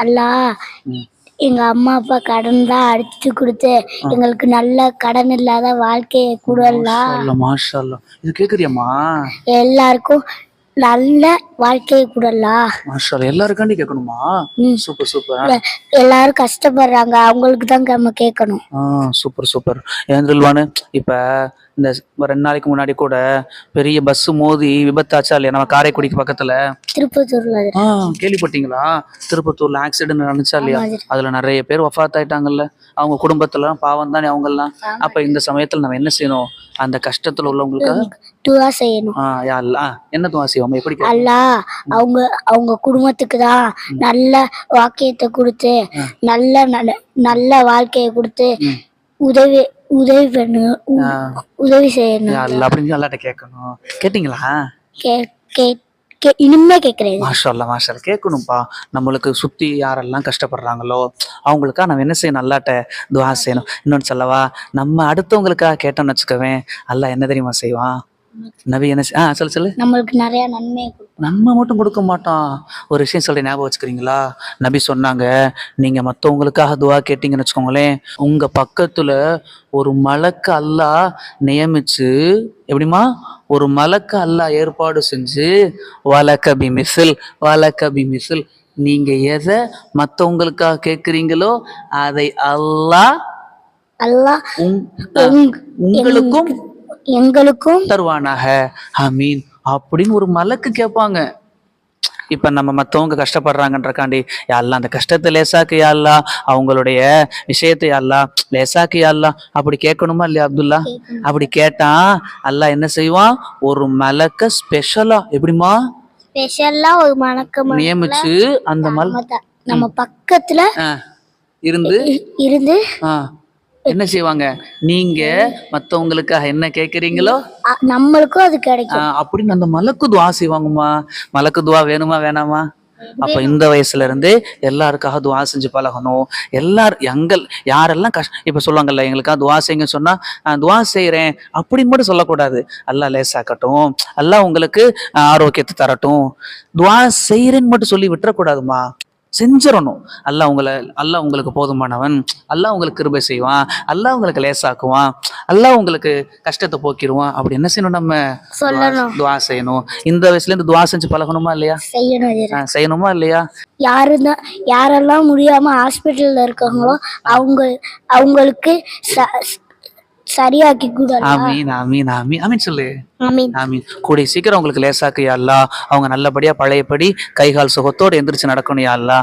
அல்லா எங்க அம்மா அப்பா கடன் தான் அடிச்சு கொடுத்து எங்களுக்கு நல்ல கடன் இல்லாத வாழ்க்கையை கூடலா அல்ல. மாஷா அல்லா இது கேக்குறியாம்மா? எல்லாருக்கும் நல்ல வாழ்க்கையை கூடலா. எல்லாருக்காண்டி கேட்கணுமா. Super super. எல்லாரும் கஷ்டப்படுறாங்க அவங்களுக்கு தான் நம்ம கேட்கணும் சூப்பர் சூப்பர். ஏந்திரல்வானு இப்ப இந்த ரெண்டு நாளைக்கு முன்னாடி கூட பெரிய பஸ் மோதி விபத்தாச்சா இல்லையா நம்ம காரைக்குடிக்கு பக்கத்துல. திருப்பத்தூர்ல. கேள்விப்பட்டீங்களா? திருப்பத்தூர்ல ஆக்சிடென்ட் நடந்துச்சா இல்லையா. அதுல நிறைய பேர் வஃபாத் ஆயிட்டாங்கல்ல அவங்க குடும்பத்துல பாவம் தானே அவங்க எல்லாம் அப்ப இந்த சமயத்துல நம்ம என்ன செய்யணும்? அந்த கஷ்டத்துல உள்ளவங்களுக்காக துவா செய்யணும். என்ன துவா செய்வோம் எப்படி அல்லா அவங்க அவங்க குடும்பத்துக்கு தான் நல்ல வாக்கியத்தை கொடுத்து நல்ல நல்ல- நல்ல வாழ்க்கையை கொடுத்து. உதவி உதவி பண்ணு உ- ஆ, உதவி செய்யணும். அல்லா அப்படின்னு அல்லாட்ட கேட்கணும். கேட்டீங்களா? கே இனிமே கேக்குறேன் மாஷா அல்லா மாஷா அல்லா. கேட்கணும்ப்பா நம்மளுக்கு சுத்தி யாரெல்லாம் கஷ்டப்படுறாங்களோ அவங்களுக்கா நம்ம என்ன செய்யணும்? அல்லாட்ட துவா செய்யணும். இன்னொன்னு சொல்லவா நம்ம அடுத்தவங்களுக்காக கேட்டோம்னு வச்சுக்கவேன். அல்லாஹ் என்ன தெரியுமா செய்வான்? நபி என்ன ஆ சொல்லு சொல்லு. நம்மளுக்கு நிறைய நன்மை. நன்மை மட்டும் கொடுக்க மாட்டான் ஒரு விஷயம் சொல்ல ஞாபகம் வச்சுக்கிறீங்களா? நபி சொன்னாங்க நீங்க மத்தவங்களுக்காக துவா கேட்டீங்கன்னு வச்சுக்கோங்களேன். உங்க பக்கத்துல ஒரு மலக்கு அல்லாஹ் நியமிச்சு எப்படிமா ஒரு மலக்கு அல்லாஹ் ஏற்பாடு செஞ்சு வலக்க பி மிசில் வலக்க பி மிசில். நீங்க எதை மத்தவங்களுக்காக கேட்குறீங்களோ அதை அல்லாஹ் அல்லாஹ் உங்- உங்- உங்களுக்கும் எங்களுக்கும் தருவானாக. ஆமீன். அப்படின்னு ஒரு மலக்கு கேட்பாங்க. இப்ப நம்ம மத்தவங்க கஷ்டப்படுறாங்கன்றக்காண்டி யாரெல்லாம் அந்த கஷ்டத்தை லேசாக்கு யாழ்லா அவங்களுடைய விஷயத்தை யாழ்லா லேசாக்கு யாழ்லா அப்படி கேட்கணுமா இல்லையா அப்துல்லா? அப்படி கேட்டா அல்லாஹ் என்ன செய்வான் ஒரு மலக்க ஸ்பெஷலா எப்படிமா ஸ்பெஷலா ஒரு மணக்கம் நியமிச்சு அந்த மல் நம்ம பக்கத்துல இருந்து? இருந்து என்ன செய்வாங்க? நீங்க மத்தவங்களுக்காக என்ன கேக்குறீங்களோ? நம்மளுக்கும் அது கிடைக்கும். அப்படின்னு அந்த மலக்கு துவா செய்வாங்கம்மா. மலக்கு துவா வேணுமா வேணாமா? அப்ப இந்த வயசுல இருந்தே எல்லாருக்காக துவா செஞ்சு பழகணும். எல்லார் எங்கள் யாரெல்லாம் கஷ்ட இப்ப சொல்லுவாங்கல்ல எங்களுக்காக துவா செய்யுங்க சொன்னா நான் துவா செய்யறேன் அப்படின்னு மட்டும் சொல்லக்கூடாது. அல்லாஹ் லேசாக்கட்டும். அல்லாஹ் உங்களுக்கு ஆரோக்கியத்தை தரட்டும். துவா செய்யறேன்னு மட்டும் சொல்லி விட்டுறக்கூடாதுமா செஞ்சிடணும். அல்லாஹ் உங்களை அல்லாஹ் உங்களுக்கு போதுமானவன். அல்லாஹ் உங்களுக்கு கிருபை செய்வான். அல்லாஹ் உங்களுக்கு லேசாக்குவான். அல்லாஹ் உங்களுக்கு கஷ்டத்தை போக்கிடுவான். அப்படி என்ன செய்யணும் நம்ம? சொல்லணும். துவா செய்யணும். இந்த வயசுல இருந்து துவா செஞ்சு பழகணுமா இல்லையா? செய்யணும் இல்லையா? யாரு தான் யாரெல்லாம் முடியாம ஹாஸ்பிட்டல்ல இருக்காங்களோ அவங்க அவங்களுக்கு சரியாக்கி கூட ஆமீன் ஆமீன் ஆமீன். ஆமீன் சொல்லு. ஆமீன். கூடிய சீக்கிரம் உங்களுக்கு லேசாக்கு யா அல்லாஹ். அவங்க நல்லபடியா பழையபடி கை கால் சுகத்தோடு எந்திரிச்சு நடக்கணும் யா அல்லாஹ்.